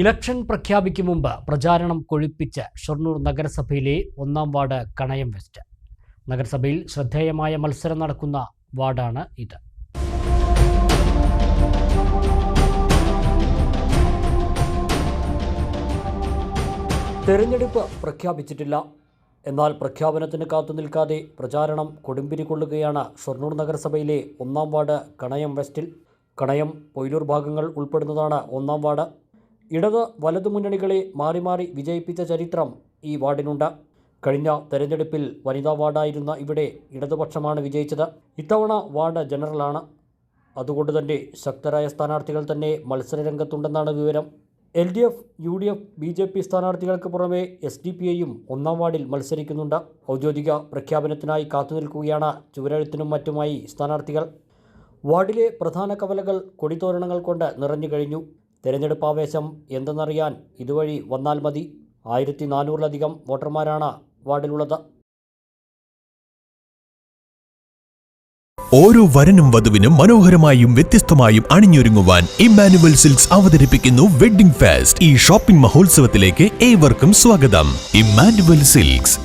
Election പ്രഖ്യാപിക്കും മുമ്പ് പ്രചാരണം കൊഴുപ്പിച്ച് ഷൊർണൂർ നഗരസഭയിലെ ഒന്നാം വാർഡ് കണയം വെസ്റ്റ്. നഗരസഭയിൽ ശ്രദ്ധേയമായ മത്സരം നടക്കുന്ന വാർഡാണ് ഇത്. തെരഞ്ഞെടുപ്പ് പ്രഖ്യാപിച്ചിട്ടില്ല. എന്നാൽ പ്രഖ്യാപനത്തിന് കാത്തു നിൽക്കാതെ പ്രചാരണം കൊടുമ്പിരി കൊള്ളുകയാണ് ഷൊർണൂർ നഗരസഭയിലെ ഒന്നാം വാർഡ് കണയം വെസ്റ്റിൽ. കണയം പൊയിലൂർ ഭാഗങ്ങൾ ഉൾപ്പെടുന്നതാണ് ഒന്നാം വാർഡ്. ഇടത് വലതു മുന്നണികളെ മാറി മാറി വിജയിപ്പിച്ച ചരിത്രം ഈ വാർഡിനുണ്ട്. കഴിഞ്ഞ തെരഞ്ഞെടുപ്പിൽ വനിതാ വാർഡായിരുന്ന ഇവിടെ ഇടതുപക്ഷമാണ് വിജയിച്ചത്. ഇത്തവണ വാർഡ് ജനറലാണ്. അതുകൊണ്ട് തന്നെ ശക്തരായ സ്ഥാനാർത്ഥികൾ തന്നെ മത്സരരംഗത്തുണ്ടെന്നാണ് വിവരം. L D F U D F B J P സ്ഥാനാർത്ഥികൾക്ക് പുറമെ എസ് ഡി പി ഐയും ഒന്നാം വാർഡിൽ മത്സരിക്കുന്നുണ്ട്. ഔദ്യോഗിക പ്രഖ്യാപനത്തിനായി കാത്തുനിൽക്കുകയാണ് ചുവരെഴുത്തിനും മറ്റുമായി സ്ഥാനാർത്ഥികൾ. വാർഡിലെ പ്രധാന കവലകൾ കൊടിതോരണങ്ങൾ കൊണ്ട് നിറഞ്ഞു കഴിഞ്ഞു. തെരഞ്ഞെടുപ്പ് ആവേശം എന്തെന്നറിയാൻ ഇതുവഴി വന്നാൽ മതി. ആയിരത്തി നാനൂറിലധികം വോട്ടർമാരാണ് വാർഡിലുള്ളത്. ഓരോ വരനും വധുവിനും മനോഹരമായും വ്യത്യസ്തമായും അണിഞ്ഞൊരുങ്ങുവാൻ ഇമ്മാനുവൽ സിൽക്സ് അവതരിപ്പിക്കുന്നു വെഡ്ഡിംഗ് ഫെസ്റ്റ് ഈ ഷോപ്പിംഗ് മഹോത്സവത്തിലേക്ക് ഏവർക്കും സ്വാഗതം. Emmanuel Silks.